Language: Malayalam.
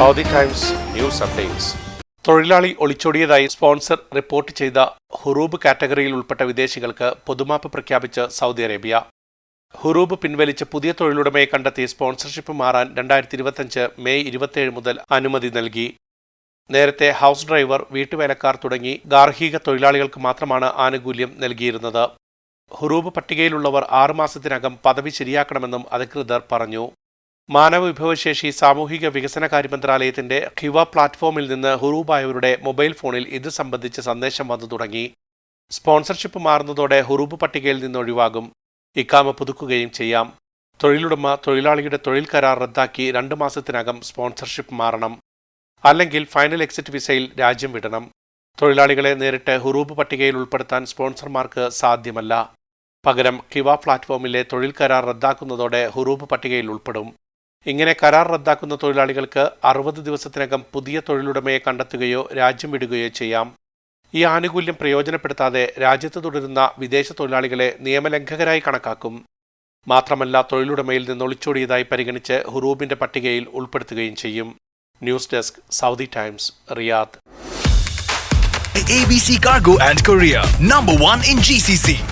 സൗദി ടൈംസ് ന്യൂസ് അപ്ഡേറ്റ്സ് തൊഴിലാളി ഒളിച്ചോടിയതായി സ്പോൺസർ റിപ്പോർട്ട് ചെയ്ത ഹുറൂബ് കാറ്റഗറിയിൽ ഉൾപ്പെട്ട വിദേശികൾക്ക് പൊതുമാപ്പ് പ്രഖ്യാപിച്ച് സൗദി അറേബ്യ. ഹുറൂബ് പിൻവലിച്ച പുതിയ തൊഴിലുടമയെ കണ്ടെത്തി സ്പോൺസർഷിപ്പ് മാറാൻ രണ്ടായിരത്തി ഇരുപത്തിയഞ്ച് മെയ് ഇരുപത്തിയേഴ് മുതൽ അനുമതി നൽകി. നേരത്തെ ഹൗസ് ഡ്രൈവർ വീട്ടുവേലക്കാർ തുടങ്ങി ഗാർഹിക തൊഴിലാളികൾക്ക് മാത്രമാണ് ആനുകൂല്യം നൽകിയിരുന്നത്. ഹുറൂബ് പട്ടികയിലുള്ളവർ ആറുമാസത്തിനകം പദവി ശരിയാക്കണമെന്നും അധികൃതർ പറഞ്ഞു. മാനവ വിഭവശേഷി സാമൂഹിക വികസന മന്ത്രാലയത്തിന്റെ ഖിവ പ്ലാറ്റ്ഫോമിൽ നിന്ന് ഹുറൂബായവരുടെ മൊബൈൽ ഫോണിൽ ഇത് സംബന്ധിച്ച് സന്ദേശം വന്നു തുടങ്ങി. സ്പോൺസർഷിപ്പ് മാറുന്നതോടെ ഹുറൂബ് പട്ടികയിൽ നിന്ന് ഒഴിവാകും. ഇക്കാമ പുതുക്കുകയും ചെയ്യാം. തൊഴിലുടമ തൊഴിലാളിയുടെ തൊഴിൽ കരാർ റദ്ദാക്കി രണ്ട് മാസത്തിനകം സ്പോൺസർഷിപ്പ് മാറണം. അല്ലെങ്കിൽ ഫൈനൽ എക്സിറ്റ് വിസയിൽ രാജ്യം വിടണം. തൊഴിലാളികളെ നേരിട്ട് ഹുറൂബ് പട്ടികയിൽ ഉൾപ്പെടുത്താൻ സ്പോൺസർമാർക്ക് സാധ്യമല്ല. പകരം കിവ പ്ലാറ്റ്ഫോമിലെ തൊഴിൽ കരാർ റദ്ദാക്കുന്നതോടെ ഹുറൂബ് പട്ടികയിൽ ഉൾപ്പെടും. ഇങ്ങനെ കരാർ റദ്ദാക്കുന്ന തൊഴിലാളികൾക്ക് അറുപത് ദിവസത്തിനകം പുതിയ തൊഴിലുടമയെ കണ്ടെത്തുകയോ രാജ്യം വിടുകയോ ചെയ്യാം. ഈ ആനുകൂല്യം പ്രയോജനപ്പെടുത്താതെ രാജ്യത്ത് തുടരുന്ന വിദേശ തൊഴിലാളികളെ നിയമലംഘകരായി കണക്കാക്കും. മാത്രമല്ല തൊഴിലുടമയിൽ നിന്ന് ഒളിച്ചോടിയതായി പരിഗണിച്ച് ഹുറൂബിന്റെ പട്ടികയിൽ ഉൾപ്പെടുത്തുകയും ചെയ്യും. News desk Saudi Times Riyadh. ABC Cargo and Korea, number one in GCC.